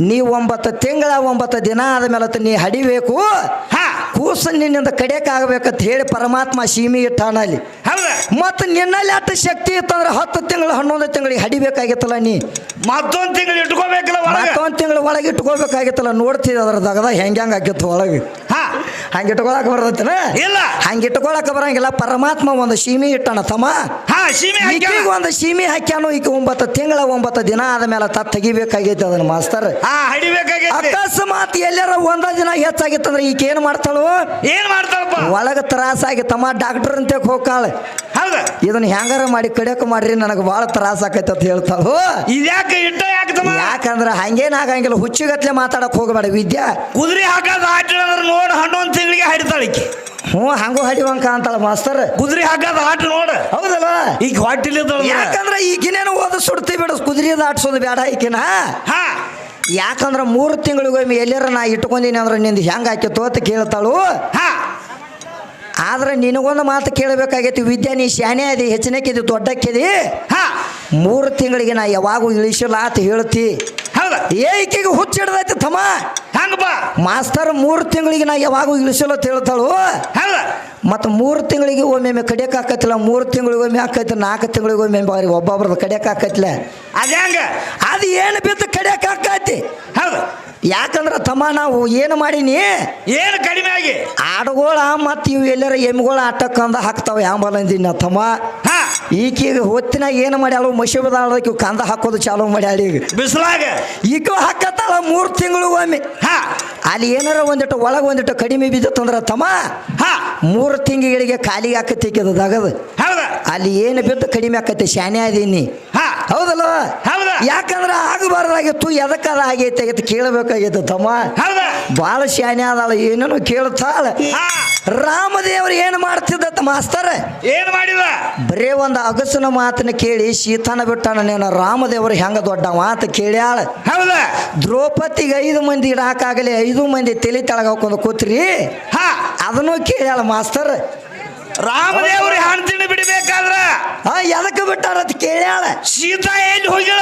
ನೀ ಒಂಬತ್ತು ತಿಂಗಳ ಒಂಬತ್ತು ದಿನ ಆದಮೇಲೆ ನೀ ಹಡಿಬೇಕು ಹಾ. ಕೂಸ ನಿನ್ನಿಂದ ಕಡಿಯಕ್ಕಾಗಬೇಕಂತ ಹೇಳಿ ಪರಮಾತ್ಮ ಸೀಮಿ ಇಟ್ಟಾನ ಅಲ್ಲಿ. ಹೌದ? ಮತ್ತು ನಿನ್ನಲ್ಲಿ ಅತ್ತ ಶಕ್ತಿ ಇತ್ತಂದ್ರೆ ಹತ್ತು ತಿಂಗಳು ಹನ್ನೊಂದು ತಿಂಗಳಿಗೆ ಹಡಿಬೇಕಾಗಿತ್ತಲ್ಲ ನೀ? ಮತ್ತೊಂದು ತಿಂಗಳು ಇಟ್ಕೋಬೇಕಲ್ಲ ಮತ್ತೊಂದು ತಿಂಗಳು ಒಳಗೆ ಇಟ್ಕೋಬೇಕಾಗಿತ್ತಲ್ಲ ನೋಡ್ತೀವಿ ಅದ್ರ ದಗದ ಹೆಂಗೆ ಹೆಂಗೆ ಆಗಿತ್ತು ಒಳಗೆ? ಹಾಂ. ಹಂಗೆ ಇಟ್ಕೊಳಕ್ಕೆ ಬರ್ತೈತನ? ಇಲ್ಲ. ಹಂಗೆ ಇಟ್ಕೊಳಕ್ಕೆ ಬರಂಗಿಲ್ಲ ಪರಮಾತ್ಮ ಒಂದು ಸೀಮಿ ಇಟ್ಟಣ ತಮ್ಮ. ಹಾ ಸೀಮೆ. ಒಂದು ಸೀಮಿ ಹಾಕ್ಯಾನು ಈಗ ಒಂಬತ್ತು ತಿಂಗಳ ಒಂಬತ್ತು ದಿನ ಆದ್ಮೇಲೆ ತತ್ ತೆಗಿಬೇಕಾಗೈತೆ ಅದನ್ನ ಮಾಸ್ತರ್. ಅಕಸ್ಮಾತ್ ಎಲ್ಲರ ಒಂದ ದಿನ ಹೆಚ್ಚಾಗಿತ್ತಂದ್ರೆ ಈಕೆ ಏನು ಮಾಡ್ತಾಳು? ಏನು ಮಾಡ್ತಾಳಪ್ಪ? ಒಳಗೆ ತ್ರಾಸಾಗಿ ತಮ್ಮ ಡಾಕ್ಟರ್ ಅಂತ ಹೋಗ್ಕಾಳ. ಇದನ್ನ ಹೆಂಗಾರ ಮಾಡಿ ಕಡಿಯಕ್ ಮಾಡ್ರಿ ನನಗೆ ಭಾಳ ತ್ರಾಸ ಆಕೈತೆ ಅಂತ ಹೇಳ್ತಾಳು. ಇದ್ಯಾಕೆ ಇಟ್ಟ ಯಾಕೆ ತಮ್ಮ? ಯಾಕಂದ್ರ ಹಂಗೇನ್ ಆಗಂಗಿಲ್ಲ ಹುಚ್ಚಿಗತ್ಲೆ ಮಾತಾಡಕ್ ಹೋಗಬೇಡ ವಿದ್ಯಾ. ಕುದುರೆ ಹಾಕೋದು ಆಟ ಅಂದ್ರೆ ನೋಡ್ ಹನ್ನೊಂದು ತಿಂಗಳಿಗೆ ಹಡಿತಾಳಿಕೆ ಹ್ಞೂ ಹಂಗೂ ಹಡಿವಂಕ ಅಂತಾಳ ಮಾಸ್ತರ್. ಕುದುರೆ ಹಾಕೋದು ಆಟ ನೋಡ. ಹೌದಲ್ಲ? ಈಗ ಹೊಟ್ಟಿಲಿದ್ದ ಯಾಕಂದ್ರೆ ಈಗಿನೇನು ಓದ ಸುಡ್ತಿ ಬಿಡ ಕುದುರೆ ಆಟ್ಸೋದು ಬೇಡ ಈಕಿನ. ಹಾ. ಯಾಕಂದ್ರ ಮೂರು ತಿಂಗಳಿಗೊಮ್ಮೆ ಎಲ್ಲಾರ ನಾ ಇಟ್ಕೊಂಡಿನಿ ಅಂದ್ರೆ ನಿಂದು ಹೆಂಗ್ ಹಾಕಿತ್ತು ಅಂತ ಕೇಳ್ತಾಳು. ಹಾ. ಆದ್ರೆ ನಿನಗೊಂದು ಮಾತು ಕೇಳಬೇಕಾಗೈತಿ ವಿದ್ಯಾ ನೀ ಶಾನೆ ಅದಿ ಹೆಚ್ಚಿನಕ್ಕಿದಿ ದೊಡ್ಡಕ್ಕಿದಿ. ಹಾ. ಮೂರು ತಿಂಗಳಿಗೆ ನಾ ಯಾವಾಗೂ ಇಳಿಸಿಲ್ಲ ಅಂತ ಹೇಳ್ತಿ. ಹೌದಾ. ಏಕೆಗೆ ಹುಚ್ಚಿಡ್ದೈತಿ ತಮ್ಮ. ಹಂಗಪ್ಪ ಮಾಸ್ತರ್ ಮೂರು ತಿಂಗಳಿಗೆ ನಾ ಯಾವಾಗೂ ಇಳಿಸಲ್ಲ ಅಂತ ಹೇಳ್ತಾಳು. ಹೌದ. ಮತ್ತು ಮೂರು ತಿಂಗಳಿಗೆ ಒಮ್ಮೆ ಕಡಿಯಕ್ಕೆ ಹಾಕತ್ತಿಲ್ಲ ಮೂರು ತಿಂಗಳಿಗೊಮ್ಮೆ ಆಕೈತಿ ನಾಲ್ಕು ತಿಂಗಳಿಗೊಮ್ಮೆ ಬಾರಿ ಒಬ್ಬೊಬ್ರದ್ದು ಕಡಿಯಕ್ಕೆ ಅದು ಅದ್ಯಾಂಗ ಅದು ಏನು ಬಿದ್ದು ಕಡಿಯಕ್ಕೆ ಆಕೈತಿ? ಹೌದ. ಯಾಕಂದ್ರೆ ತಮ್ಮ ನಾವು ಏನು ಮಾಡೀನಿ? ಏನು ಕಡಿಮೆ ಆಗಿ? ಆಡುಗೋಳ ಮತ್ತು ಇವು ಎಲ್ಲರ ಎಮ್ಮಿಗಳ ಆಟಕ್ಕಂದ ಹಾಕ್ತಾವ ಯಾಂಬಲ್ ಅಂದಿನ ತಮ್ಮ. ಹಾ. ಈಕೀಗ ಹೊತ್ತಿನಾಗ ಏನು ಮಾಡ್ಯಾಳು? ಮಸಿ ಬದಾಳದಕ್ಕೆ ಕಂದ ಹಾಕೋದು ಚಾಲು ಮಾಡ್ಯಾಳ ಈಗ. ಬಿಸಿಲಾಗ? ಈಕ ಹಾಕತ್ತಾಳ ಮೂರು ತಿಂಗಳು ಒಮ್ಮೆ. ಹಾ. ಅಲ್ಲಿ ಏನಾರ ಒಂದಿಟ್ಟು ಒಳಗೆ ಒಂದಿಟ್ಟು ಕಡಿಮೆ ಬಿದ್ದಿತ್ತಂದ್ರೆ ತಮ್ಮ ಹಾ. ಮೂರು ತಿಂಗಳಿಗೆ ಖಾಲಿ ಆಕತಿ ದಗದು ಹೌದ? ಅಲ್ಲಿ ಏನು ಬಿದ್ದು ಕಡಿಮೆ ಆಕತಿ ಶಾನೆ ಅದೀನಿ ಹಾ. ಹೌದಲ್ಲ? ಹೌದ? ಯಾಕಂದ್ರೆ ಆಗಬಾರ್ದಾಗಿತ್ತು ಎದಕ್ಕದ ಆಗೈತೆ ಅಂತ ಕೇಳಬೇಕಾಗಿತ್ತು ತಮ್ಮ. ಹೌದ? ಭಾಳ ಶಾನೆ ಆದಾಳ ಏನೇನೋ ಕೇಳ್ತಾಳ. ಹಾ. ರಾಮದೇವ್ರು ಏನು ಮಾಡ್ತಿದ್ದ ಮಾಸ್ತರ? ಏನ್ ಮಾಡಿದ? ಬರೇ ಒಂದು ಅಗಸನ ಮಾತನ್ನ ಕೇಳಿ ಶೀತಾನ ಬಿಟ್ಟಾನ ನೀನು ರಾಮದೇವರು ಹೆಂಗ ದೊಡ್ಡ ಮಾತು ಕೇಳ್ಯಾಳ? ಹೌದ? ದ್ರೌಪದಿಗೆ ಐದು ಮಂದಿ ಇಡಾಕಾಗಲಿ ಐದು ಮಂದಿ ತಲೆ ತೆಳಗ ಹಾಕೊಂಡು ಕೂತ್ರಿ. ಹಾ. ಅದನ್ನು ಕೇಳ್ಯಾಳ ಮಾಸ್ತರ್. ರಾಮದೇವ್ರ ತಿನ್ನ ಬಿಡಬೇಕಾದ್ರ. ಆ ಎದಕ್ಕೆ ಬಿಟ್ಟಾರ ಅಂತ ಕೇಳ್ಯಾಳ? ಸೀತಾ ಎಲ್ಲಿ ಹೋಗ್ಯಾಳ?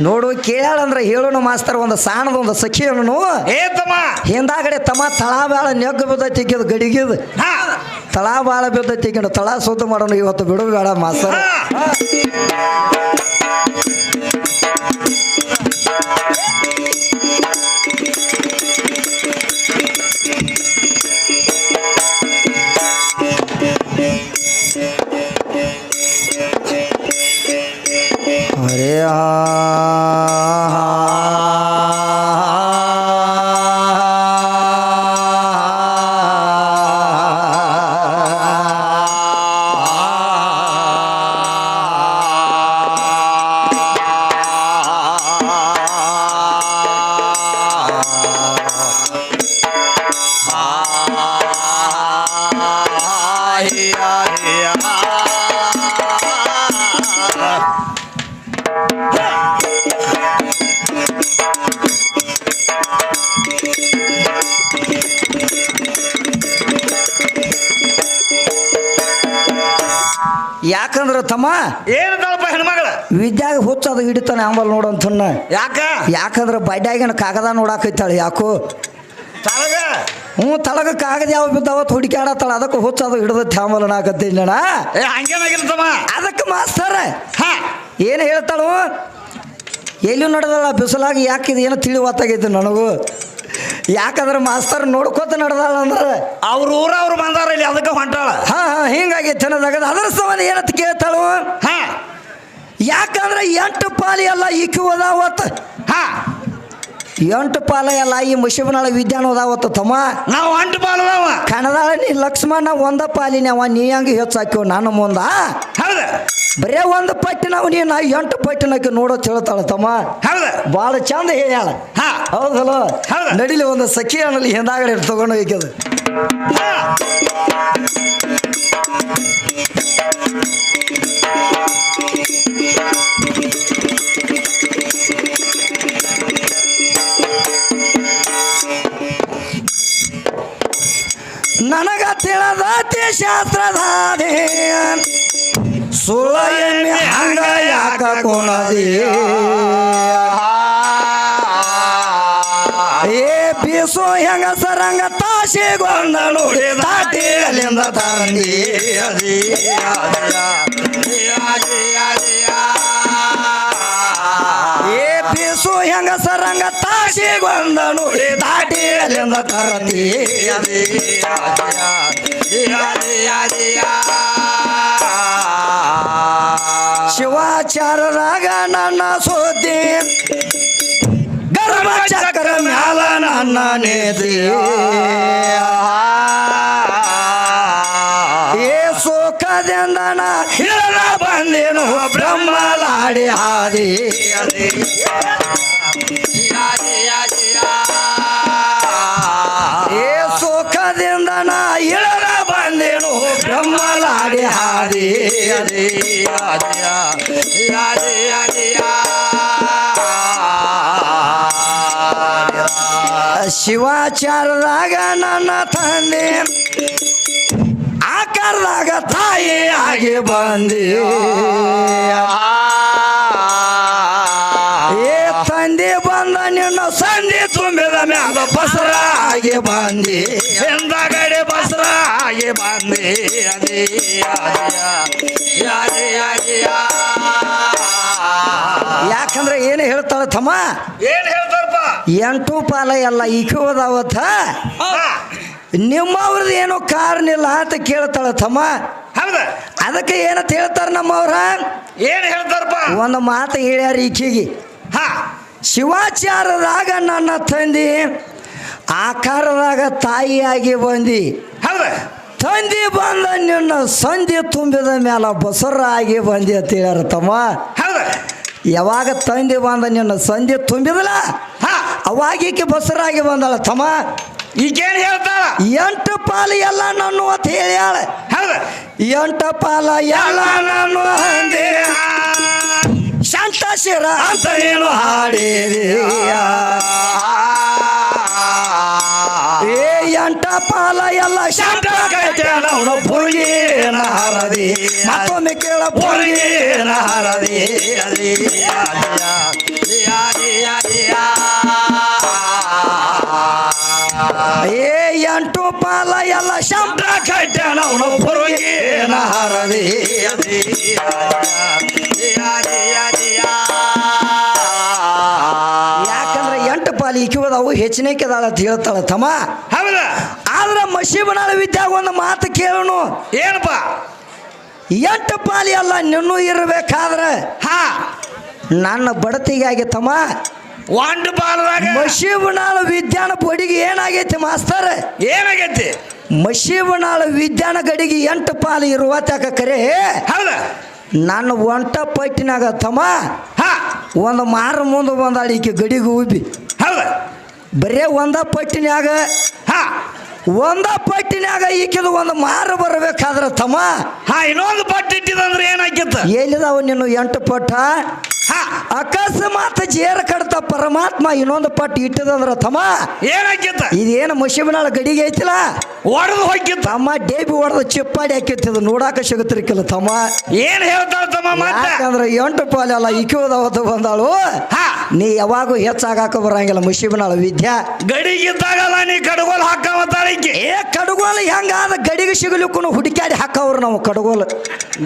ನೋಡು ಕೇಳ್ಯಾಳ ಅಂದ್ರೆ ಹೇಳೋಣ ಮಾಸ್ತರ್ ಒಂದು ಸಾಣದ ಒಂದು ಸಖಿ ಅನ್ನೋನು ಏ ತಮ್ಮ. ಹಿಂದಾಗಡೆ ತಮ್ಮ ತಳ ಬಾಳ ಬಿದ್ದೈತಿ ಬಿದ್ದೈತಿಕ್ಕಿದ ಗಡಿಗಿದ. ಹಾ. ತಳ ಬಾಳ ಬಿದ್ದೈತಿಕ್ಕಿನ ತಳ ಸುದ್ದ ಮಾಡೋಣ ಇವತ್ತು ಬಿಡು ಬೇಡ ಮಾಸ್ತರ್. ಹಾ ಯಾಕಂದ್ರ ತಮ್ಮ? ಏನು ತಳಪ ಹೆಣ್ಮಗಳ? ವಿದ್ಯಾಗ ಹುಚ್ಚದು ಹಿಡಿತಾನೆ ಆಂಬಲ್ ನೋಡಂತನ್ನ ಯಾಕ? ಯಾಕಂದ್ರ ಬಡ್ಯಾಗಿನ ಕಾಗದ ನೋಡಾಕೈತಾಳೆ ಯಾಕೋ? ತಳಗ? ಹ್ಞೂ ತಳಗ ಕಾಗದ ಯಾವ ಬಿದ್ದಾವತ್ ಹುಡುಕ್ಯಾಡತ್ತಾಳ. ಅದಕ್ಕೆ ಹುಚ್ಚದು ಹಿಡಿದತ್ತೆ ಆಂಬಲ್ ನಾಕತ್ತೀನಿ ಏ ಹಂಗೇನಾಗಿಲ್ಲ ತಮ್ಮ. ಅದಕ್ಕೆ ಮಾಸ್ತರ. ಹಾ. ಏನು ಹೇಳ್ತಾಳು? ಎಲ್ಲೂ ನಡೆದಲ್ಲ ಬಿಸಿಲಾಗಿ ಯಾಕೆ ಇದು ಏನೋ ತಿಳಿವಾತಾಗೈತೆ ನನಗೂ. ಯಾಕಂದ್ರೆ ಮಾಸ್ತರ್ ನೋಡ್ಕೋತ ನಡೆದಾಳ ಅಂದ್ರೆ ಅವ್ರ ಊರ ಅವ್ರು ಬಂದಾರ ಇಲ್ಲಿ ಅದಕ್ಕೆ ಹೊಂಟಾಳ. ಹಾ ಹಾ ಹಿಂಗಾಗೈತೆ ಅನ್ನೋದಾಗ ಅದರ ಸಂಬಂಧ ಏನಂತ ಕೇಳ್ತಾಳು? ಹಾ. ಯಾಕಂದ್ರೆ ಎಂಟು ಪಾಲಿ ಎಲ್ಲ ಈಕಿ ಓದಾವತ್ ಹಾ. ಎಂಟು ಪಾಲ ಎಲ್ಲ ಈ ಮುಷಿಬನಾಳ ವಿದ್ಯಾನ ಓದಾವತ್ತು ತಮ್ಮ. ನಾವು ಎಂಟು ಬಾಲದವ ಕಣದಾಳ ನೀ ಲಕ್ಷ್ಮಣ ಒಂದ ಪಾಲಿನವ ನೀ ಹಂಗೆ ಹೆಚ್ಚಾಕ್ಯವ ನಾನು ನನ್ನ ಮುಂದ? ಹೌದ. ಬರೇ ಒಂದು ಪಟ್ಟಿನವ ನೀ ನಾ ಎಂಟು ಪಟ್ಟಿನಕ್ಕೆ ನೋಡೋ ಹೇಳ್ತಾಳ ತಮ್ಮ. ಹೌದ. ಭಾಳ ಚಂದ ಹೇಳ್ಯಾಳ ಹಾ. ಹೌದಲ್ಲ? ಹೌದು. ನಡಿಲಿ ಒಂದು ಸಖಿ ಅನ್ನಲ್ಲಿ ಹಿಂದಾಗಡೆ ತಗೊಂಡು ಹೋಗ್ಯದ. ನನಗ ತಿಳದ ಶಾಸ್ತ್ರದಾದೆ ಸುಳ್ಳ ಎಮ್ಮೆ ಹಂಗ ಯಾಕ ಕೊಣದಿ? ಏ ಬೀಸು ಹೆಂಗ ಸರಂಗ ತಾಸಿಗೊಂದ ನೋಡಿ ದಾಟಿ ಅಲ್ಲಿಂದ ತರಂದಿ ಏ ಬೀಸು ಹೆಂಗ ಸರಂಗ ತಾಸಿಗೊಂದ ನೋಡಿ ದಾಟಿ ಅಲ್ಲಿಂದ ತರಂದಿ ಶಿವಾಚಾರದಾಗ ನನ್ನ ಸುದ್ದಿ. ಗರ್ಭ ಚಕ್ರ ಮ್ಯಾಲ ನನ್ನ ನೇದಿ ಏ ಸುಖದಿಂದ ನಾ ಹಿಡಿದ ಬಂದೇನು, ಬ್ರಹ್ಮಲಾಡಿ ಹಾದಿ. ಏ ಸುಖದಿಂದ ನಾ ಬಂದೇನು ಬ್ರಹ್ಮಲಾಡಿ ಹರಿ ಶಿವಾಚಾರದಾಗ ನನ್ನ ತಂದೆ ಆಕಾರದಾಗ ತಾಯಿ ಆಗಿ ಬಂದಿ. ತುಂಬಿದ ಬಸರಾಗಿ ಬಂದಿ. ಎಂದಾಗಡೆ ಬಸ್ರ ಬಂದಿ. ಬಂದೆ ಅದೇ ಯಾಕಂದ್ರೆ ಏನು ಹೇಳ್ತಾಳ ತಮ್ಮ? ಏನು ಹೇಳ್ತಾರಪ್ಪ? ಎಂಟು ಪಾಲ ಎಲ್ಲ ಇಕ್ಕೋದಾವತ್ತ ನಿಮ್ಮವ್ರದ್ದು ಏನೋ ಕಾರಣ ಇಲ್ಲ ಅಂತ ಕೇಳ್ತಾಳ ತಮ್ಮ. ಹೌದ? ಅದಕ್ಕೆ ಏನಂತ ಹೇಳ್ತಾರ ನಮ್ಮವ್ರ? ಏನ್ ಹೇಳ್ತಾರಪ್ಪ? ಒಂದು ಮಾತು ಹೇಳ್ಯಾರ ಈಕಿಗೆ. ಹಾ. ಶಿವಾಚಾರದಾಗ ನನ್ನ ತಂದಿ ಆಕಾರದಾಗ ತಾಯಿಯಾಗಿ ಬಂದಿ. ಹೌದ. ತಂದಿ ಬಂದ ನಿನ್ನ ಸಂಧಿ ತುಂಬಿದ ಮ್ಯಾಲ ಬಸರ ಆಗಿ ಬಂದಿ ಅಂತ ಹೇಳ್ಯಾರ ತಮ್ಮ. ಹೌದ. ಯಾವಾಗ ತಂದಿ ಬಂದ ನಿನ್ನ ಸಂಧಿ ತುಂಬಿದಲ್ಲ ಹಾ. ಅವಾಗ ಈಕೆ ಬಸರಾಗಿ ಬಂದಳ ತಮ್ಮ. ಈಗೇನು ಹೇಳ್ತಾಳ? ಎಂಟು ಪಾಲು ಎಲ್ಲ ನಾನು ಅಂತ ಹೇಳ್ಯಾಳ. ಹೌದ. ಎಂಟು ಪಾಲ ಎಲ್ಲ ನಾನು ಶಾಂತ ಶಿರ ಅಂತ ಏನು ಹಾಡಿದೆ ಏ ಎಂಟ ಪಾಲ ಎಲ್ಲ ಶಾಂತ ಅವನು ಪುರುಗೇನ ಹರದಿ. ಮತ್ತೊಮ್ಮೆ ಕೇಳ ಪುರುಗೇನ ಹರದಿ. ಏ ಎಂಟು ಪಾಲ ಎಲ್ಲ ಶಾಂತ ಕಟ್ಟಣ ಅವನು ಪುರುಗೇನ ಹಾರದಿ. ಇಕ್ಕಿವದವು ಹೆಚ್ಚಿನಕ್ಕೆದಾಳ ಅಂತ ಹೇಳ್ತಾಳ ತಮ್ಮ. ಹೌದ? ಆದ್ರೆ ಮಶೀಬನಾಳ ವಿದ್ಯಾಗ ಒಂದು ಮಾತು ಕೇಳೋಣ ಏನಪ್ಪ? ಎಂಟು ಪಾಲಿ ಅಲ್ಲ ನಿನ್ನೂ ಇರಬೇಕಾದ್ರೆ ಹಾ. ನನ್ನ ಬಡತಿಗಾಗಿ ತಮ್ಮ. ಒಂದು ಪಾಲದಾಗ? ಮಶೀಬನಾಳ ವಿದ್ಯಾನ ಬಡಿಗೆ ಏನಾಗೈತಿ ಮಾಸ್ತರ್? ಏನಾಗೈತಿ? ಮಶೀಬನಾಳ ವಿದ್ಯಾನ ಗಡಿಗೆ ಎಂಟು ಪಾಲು ಇರುವ ತಕ ಕರೆ. ಹೌದ? ನನ್ನ ಒಂಟ ಪಟ್ಟಿನಾಗ ತಮ್ಮ. ಹಾ. ಒಂದು ಮಾರು ಮುಂದೆ ಬಂದಾಳ ಈಕೆ ಗಡಿಗೆ ಉಬ್ಬಿ. ಹೌದ. ಬರೇ ಒಂದ ಪಟ್ಟಿನ್ಯಾಗ ಹಾ. ಒಂದ ಪಟ್ಟಿನ್ಯಾಗ ಈಕಿದ ಒಂದು ಮಾರ ಬರಬೇಕಾದ್ರೆ ತಮ್ಮ. ಹಾ ಇನ್ನೊಂದು ಪಟ್ಟಿ ಇಟ್ಟಿದಂದ್ರೆ ಏನಾಗಿತ್ತು ಎಲ್ಲಿದಾವ ನೀನು ಎಂಟು ಪಟ್ಟ? ಹಾ. ಅಕಸ್ಮಾತ್ ಜೇರ ಕಡ್ತ ಪರಮಾತ್ಮ ಇನ್ನೊಂದು ಪಟ್ಟು ಇಟ್ಟದಂದ್ರ ತಮ್ಮ. ಏನಾಗಿತ್ತ ಇದೇನು ಮುಷಿಬನಾಳ ಗಡಿಗೆ ಐತಿಲ್ಲ? ಒಡೆದು ಹೋಗಿತ್ತ ತಮ್ಮ ಡೇಬಿ ಒಡೆದು ಚಿಪ್ಪಾಡಿ ಹಾಕಿತ್ತಿದ್ದು ನೋಡಾಕ ಸಿಗುತ್ತಿರಕಿಲ್ಲ ತಮ್ಮ. ಏನ್ ಹೇಳ್ತಾಳ ತಮ್ಮ ಮತ್ತೆ ಯಾಕಂದ್ರೆ ಎಂಟು ಪಾಲೆಲ್ಲ ಅಲ್ಲ ಇಕ್ಕೋದಾವತ್ತು ಬಂದಾಳು. ಹಾ. ನೀ ಯಾವಾಗೂ ಹೆಚ್ಚಾಗಾಕ ಬರಂಗಿಲ್ಲ ಮುಷಿಬನಾಳು ವಿದ್ಯಾ. ಗಡಿಗಿದ್ದಾಗಲ್ಲ ನೀ ಕಡಗೋಲ್ ಹಾಕಿ ಏ ಕಡಗೋಲ್ ಹೆಂಗಾದ ಗಡಿಗೆ ಸಿಗಲಿಕ್ಕೂ ಹುಡುಕಾಡಿ ಹಾಕವ್ರು ನಾವು ಕಡಗೋಲ್.